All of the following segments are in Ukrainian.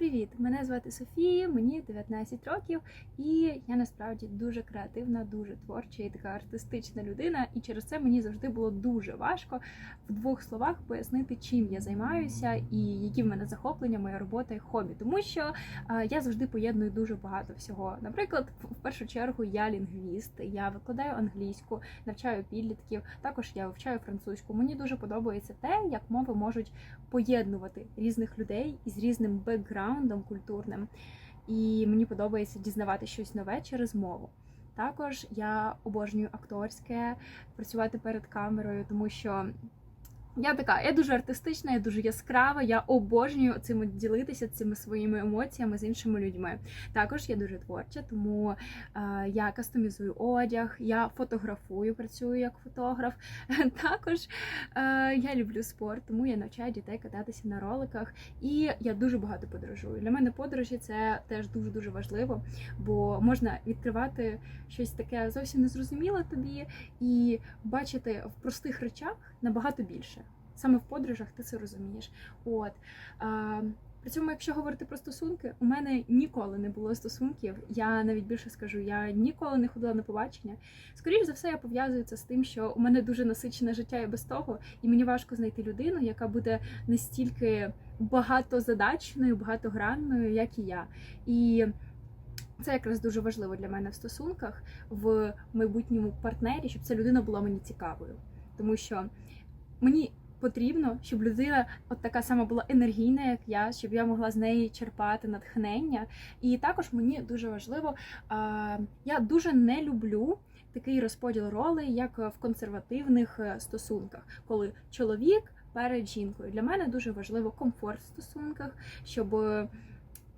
Привіт! Мене звати Софія, мені 19 років, і я насправді дуже креативна, дуже творча і така артистична людина. І через це мені завжди було дуже важко в двох словах пояснити, чим я займаюся і які в мене захоплення, моя робота і хобі. Тому що я завжди поєдную дуже багато всього. Наприклад, в першу чергу я лінгвіст, я викладаю англійську, навчаю підлітків. Також я вивчаю французьку. Мені дуже подобається те, як мови можуть поєднувати різних людей із різним бекграундом культурним. І мені подобається дізнавати щось нове через мову. Також я обожнюю акторське, працювати перед камерою, тому що я така, я дуже артистична, я дуже яскрава, я обожнюю цим ділитися цими своїми емоціями з іншими людьми. Також я дуже творча, тому е, я кастомізую одяг, я фотографую, працюю як фотограф. Також е, я люблю спорт, тому я навчаю дітей кататися на роликах. І я дуже багато подорожую. Для мене подорожі це теж дуже дуже важливо, бо можна відкривати щось таке зовсім незрозуміле тобі і бачити в простих речах набагато більше. Саме в подорожах ти це розумієш. От а, при цьому, якщо говорити про стосунки, у мене ніколи не було стосунків. Я навіть більше скажу, я ніколи не ходила на побачення. Скоріше за все, я пов'язую це з тим, що у мене дуже насичене життя і без того, і мені важко знайти людину, яка буде настільки багатозадачною, багатогранною, як і я. І це якраз дуже важливо для мене в стосунках в майбутньому партнері, щоб ця людина була мені цікавою, тому що мені потрібно, щоб людина от така сама була енергійна, як я, щоб я могла з неї черпати натхнення. І також мені дуже важливо, я дуже не люблю. Такий розподіл ролей, як в консервативних е, стосунках, коли чоловік перед жінкою. Для мене дуже важливо комфорт в стосунках, щоб е,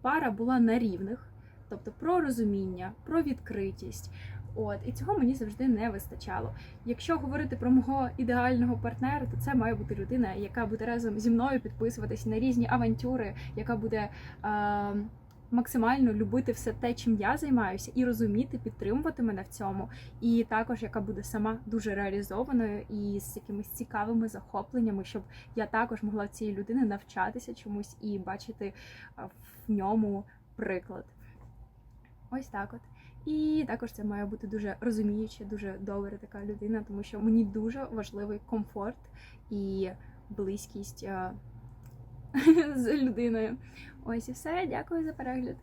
пара була на рівних, тобто про розуміння, про відкритість. От і цього мені завжди не вистачало. Якщо говорити про мого ідеального партнера, то це має бути людина, яка буде разом зі мною підписуватись на різні авантюри, яка буде е, максимально любити все те, чим я займаюся, і розуміти, підтримувати мене в цьому. І також яка буде сама дуже реалізованою і з якимись цікавими захопленнями, щоб я також могла цієї людини навчатися чомусь і бачити е, в ньому приклад. Ось так от. І також це має бути дуже розуміюча, дуже добра така людина, тому що мені дуже важливий комфорт і близькість е, з людиною. Ось і все. Дякую за перегляд.